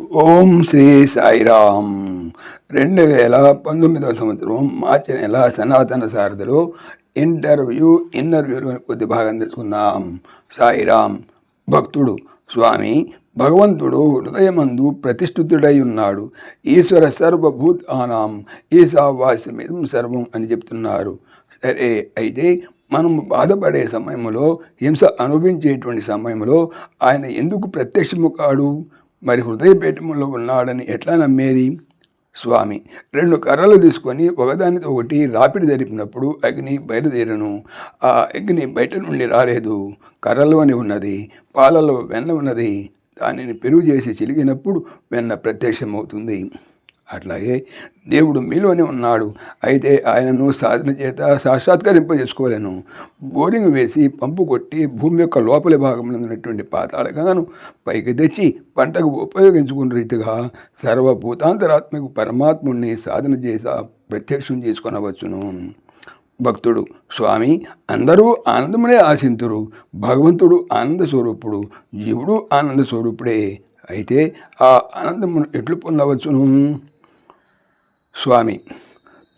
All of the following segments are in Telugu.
ఓం శ్రీ సాయిరామ్. రెండు వేల పంతొమ్మిదవ సంవత్సరం మార్చి నెల సనాతన సారథిలో ఇంటర్వ్యూ ఇంటర్వ్యూలో కొద్ది భాగం తెలుసుకుందాం. సాయిరామ్ భక్తుడు స్వామి భగవంతుడు హృదయమందు ప్రతిష్ఠితుడై ఉన్నాడు. ఈశ్వర సర్వభూతానాం ఈశావాస్యమిదం సర్వం అని చెప్తున్నారు. సరే అయితే మనం బాధపడే సమయంలో హింస అనుభవించేటువంటి సమయంలో ఆయన ఎందుకు ప్రత్యక్షము కాడు? మరి హృదయపీఠంలో ఉన్నాడని ఎట్లా నమ్మేది? స్వామి రెండు కర్రలు తీసుకొని ఒకదానితో ఒకటి రాపిడి జరిపినప్పుడు అగ్ని బయలుదేరను. ఆ అగ్ని బయట నుండి రాలేదు. కర్రలు అని ఉన్నది పాలలో వెన్న ఉన్నది. దానిని పెరుగు చేసి చిలిగినప్పుడు వెన్న ప్రత్యక్షమవుతుంది. అట్లాగే దేవుడు మీలోనే ఉన్నాడు. అయితే ఆయనను సాధన చేత సాక్షాత్కరింపజేసుకోలేను బోరింగ్ వేసి పంపు కొట్టి భూమి యొక్క లోపలి భాగంలో ఉన్నటువంటి పాతాళగాను పైకి తెచ్చి పంటకు ఉపయోగించుకున్న రీతిగా సర్వభూతాంతరాత్మకు పరమాత్ముడిని సాధన చేసి ప్రత్యక్షం చేసుకొనవచ్చును. భక్తుడు స్వామి అందరూ ఆనందమునే ఆశింతురు. భగవంతుడు ఆనంద స్వరూపుడు జీవుడు ఆనంద స్వరూపుడే. అయితే ఆ ఆనందమును ఎట్లు పొందవచ్చును? స్వామి.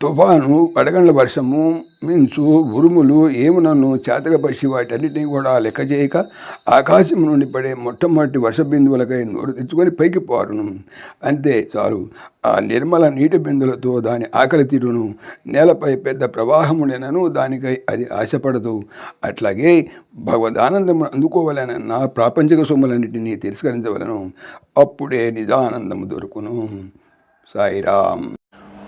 తుఫాను వడగండ్ల వర్షము మించు ఉరుములు ఏమునన్ను చేతకపరిచి వాటన్నిటిని కూడా లెక్క చేయక ఆకాశం నుండి పడే మొట్టమొదటి వర్ష బిందువులకై నోరు తెచ్చుకొని పైకి పోరును. అంతే చాలు. ఆ నిర్మల నీటి బిందులతో దాని ఆకలి తీరును. నేలపై పెద్ద ప్రవాహమునను దానికై అది ఆశపడదు. అట్లాగే భగవదానందము అందుకోవాలనన్న ప్రాపంచిక సొమ్ములన్నిటినీ తిరస్కరించవలను. అప్పుడే నిజానందము దొరుకును. సాయిరామ్.